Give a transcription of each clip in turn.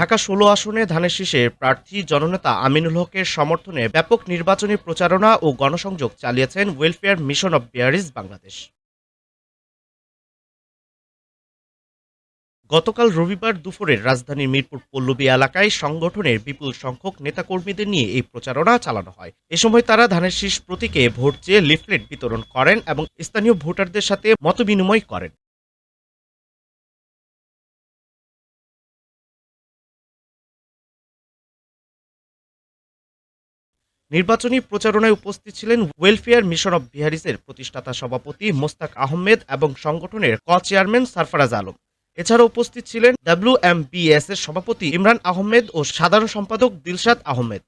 ঢাকা ষোলো আসনে ধানের শীষের প্রার্থী জননেতা আমিনুল হকের সমর্থনে ব্যাপক নির্বাচনী প্রচারণা ও গণসংযোগ চালিয়েছেন ওয়েলফেয়ার মিশন অব বিয়ারিজ বাংলাদেশ। গতকাল রবিবার দুপুরে রাজধানীর মিরপুর পল্লবী এলাকায় সংগঠনের বিপুল সংখ্যক নেতাকর্মীদের নিয়ে এই প্রচারণা চালানো হয়। এ সময় তারা ধানের শীষ প্রতীকে ভোট চেয়ে লিফলেট বিতরণ করেন এবং স্থানীয় ভোটারদের সাথে মতবিনিময় করেন। নির্বাচনী প্রচারণায় উপস্থিত ছিলেন ওয়েলফেয়ার মিশন অব বিহারিসের প্রতিষ্ঠাতা সভাপতি মোস্তাক আহমেদ এবং সংগঠনের ক চেয়ারম্যান সারফারাজ আলম। এছাড়া উপস্থিত ছিলেন ডাব্লিউএমবিএস এর সভাপতি ইমরান আহমেদ ও সাধারণ সম্পাদক দিলশাদ আহমেদ।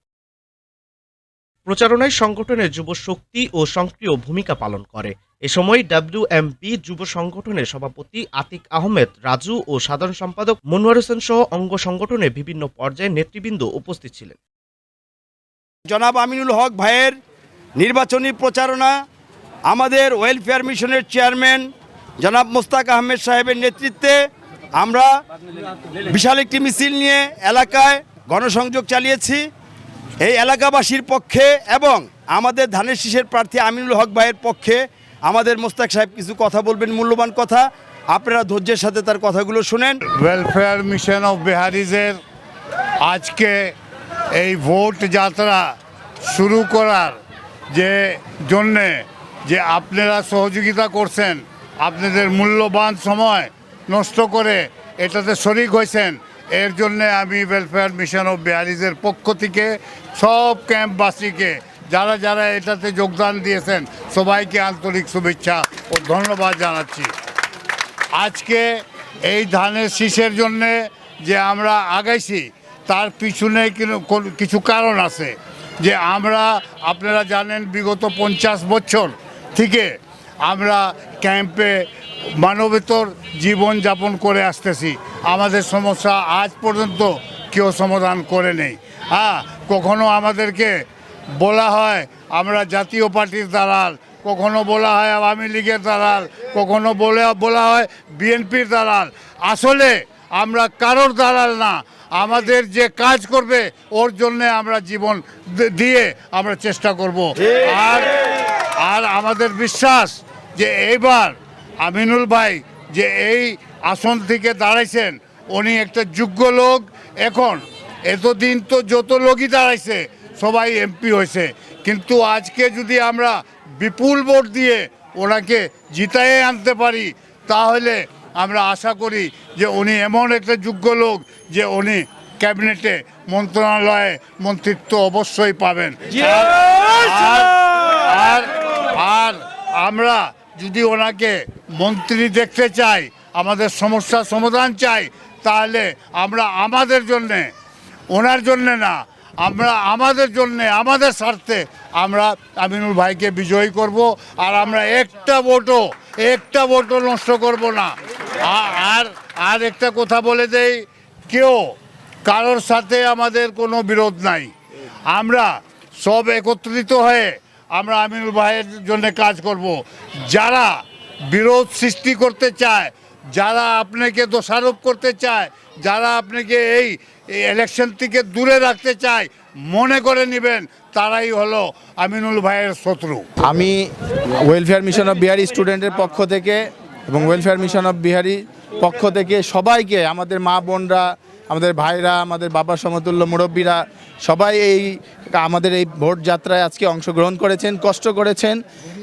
প্রচারণায় সংগঠনের যুব শক্তি ও সক্রিয় ভূমিকা পালন করে। এ সময় ডাব্লিউএমপি যুব সংগঠনের সভাপতি আতিক আহমেদ, রাজু ও সাধারণ সম্পাদক মনোয়ার হোসেন সহ অঙ্গ সংগঠনের বিভিন্ন পর্যায়ে নেতৃবৃন্দ উপস্থিত ছিলেন। জনাব আমিনুল হক ভাইয়ের নির্বাচনী প্রচারণা, আমাদের ওয়েলফেয়ার মিশনের চেয়ারম্যান জনাব মোস্তাক আহমেদ সাহেবের নেতৃত্বে আমরা বিশাল একটি মিছিল নিয়ে এলাকায় গণসংযোগ চালিয়েছি। এই এলাকাবাসীর পক্ষে এবং আমাদের ধানের শীষের প্রার্থী আমিনুল হক ভাইয়ের পক্ষে আমাদের মোস্তাক সাহেব কিছু কথা বলবেন, মূল্যবান কথা। আপনারা ধৈর্যের সাথে তার কথাগুলো শুনেন। ওয়েলফেয়ার মিশন অফ বিহারিজের আজকে এই ভোট যাত্রা শুরু করার যে জন্যে যে আপনারা সহযোগিতা করছেন, আপনাদের মূল্যবান সময় নষ্ট করে এটাতে শরিক হয়েছেন, এর জন্যে আমি ওয়েলফেয়ার মিশন অফ বিহারিজের পক্ষ থেকে সব ক্যাম্পবাসীকে, যারা যারা এটাতে যোগদান দিয়েছেন, সবাইকে আন্তরিক শুভেচ্ছা ও ধন্যবাদ জানাচ্ছি। আজকে এই ধানের শীষের জন্যে যে আমরা আগাইছি, তার পিছনে কিছু কারণ আছে। যে আমরা, আপনারা জানেন বিগত পঞ্চাশ বছর থেকে আমরা ক্যাম্পে মানবেতর জীবন যাপন করে আসতেছি। আমাদের সমস্যা আজ পর্যন্ত কেউ সমাধান করে নেই। হ্যাঁ কখনো আমাদেরকে বলা হয় আমরা জাতীয় পার্টির দালাল, কখনো বলা হয় আওয়ামী লীগের দালাল, কখনো বলে, বলা হয় বিএনপির দালাল। আসলে আমরা কারোর দালাল না আমাদের যে কাজ করবে, ওর জন্যে আমরা জীবন দিয়ে আমরা চেষ্টা করব। আর আর আমাদের বিশ্বাস যে এইবার আমিনুল ভাই যে এই আসন থেকে দাঁড়াইছেন, উনি একটা যোগ্য লোক। এখন এতদিন তো যত লোকই দাঁড়াইছে, সবাই এমপি হয়েছে। কিন্তু আজকে যদি আমরা বিপুল ভোট দিয়ে ওনাকে জিতায়ে আনতে পারি, তাহলে আমরা আশা করি যে উনি এমন একটা যোগ্য লোক যে উনি ক্যাবিনেটে মন্ত্রণালয়ে মন্ত্রিত্ব অবশ্যই পাবেন। আর আর আমরা যদি ওনাকে মন্ত্রী দেখতে চাই আমাদের সমস্যার সমাধান চাই তাহলে আমরা আমাদের জন্যে ওনার জন্যে না আমরা আমাদের জন্যে আমাদের স্বার্থে আমরা আমিনুল ভাইকে বিজয়ী করব। আর আমরা একটা ভোটও একটা ভোটও নষ্ট করব না। আর আর একটা কথা বলে দেই, কেউ কারোর সাথে আমাদের কোনো বিরোধ নাই। আমরা সব একত্রিত হয়ে আমরা আমিনুল ভাইয়ের জন্য কাজ করব। যারা বিরোধ সৃষ্টি করতে চায়, যারা আপনাকে দোষারোপ করতে চায়, যারা আপনাকে এই ইলেকশন থেকে দূরে রাখতে চায়, মনে করে নেবেন, তারাই হলো আমিনুল ভাইয়ের শত্রু। আমি ওয়েলফেয়ার মিশন অফ বিহারি স্টুডেন্টের পক্ষ থেকে এবং ওয়েলফেয়ার মিশন অফ বিহারি পক্ষ থেকে সবাইকে, আমাদের মা বোনরা, আমাদের ভাইরা, আমাদের বাবা সমতুল্য মুরব্বীরা, সবাই এই, আমাদের এই ভোট যাত্রায় আজকে অংশগ্রহণ করেছেন, কষ্ট করেছেন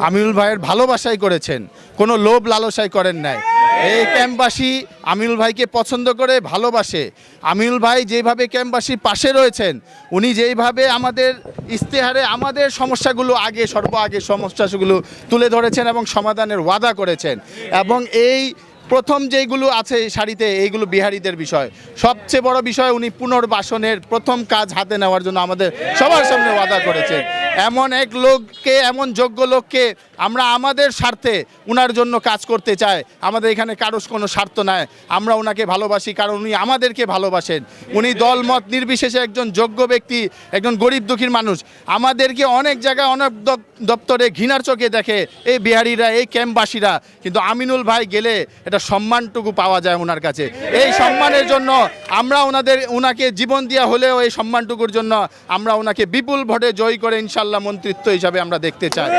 আমিরুল ভাইয়ের ভালোবাসাই করেছেন, কোনো লোভ লালসাই করেন নাই। এই ক্যাম্পবাসী আমিনুল ভাইকে পছন্দ করে, ভালোবাসে। আমিনুল ভাই যেভাবে ক্যাম্পবাসীর পাশে রয়েছেন, উনি যেইভাবে আমাদের ইস্তেহারে আমাদের সমস্যাগুলো আগে, সর্ব আগে সমস্যাগুলো তুলে ধরেছেন এবং সমাধানের ওয়াদা করেছেন। এবং এই প্রথম যেইগুলো আছে শাড়িতে, এইগুলো বিহারীদের বিষয়। সবচেয়ে বড় বিষয় উনি পুনর্বাসনের প্রথম কাজ হাতে নেওয়ার জন্য আমাদের সবার সামনে ওয়াদা করেছেন। এমন এক লোককে, এমন যোগ্য লোককে আমরা আমাদের স্বার্থে উনার জন্য কাজ করতে চাই। আমাদের এখানে কারোর কোনো স্বার্থ নাই। আমরা ওনাকে ভালোবাসি কারণ উনি আমাদেরকে ভালোবাসেন। উনি দলমত নির্বিশেষে একজন যোগ্য ব্যক্তি, একজন গরিব দুঃখীর মানুষ। আমাদেরকে অনেক জায়গায় অনেক দপ- দপ্তরে ঘৃণার চোখে দেখে এই বিহারিরা, এই ক্যাম্পবাসীরা। কিন্তু আমিনুল ভাই গেলে এটা সম্মানটুকু পাওয়া যায় ওনার কাছে। এই সম্মানের জন্য আমরা ওনাদের ওনাকে জীবন দেওয়া হলেও এই সম্মানটুকুর জন্য আমরা ওনাকে বিপুল ভোটে জয়ী করে ইনশাল্লাহ মন্ত্রিত্ব হিসাবে আমরা দেখতে চাই।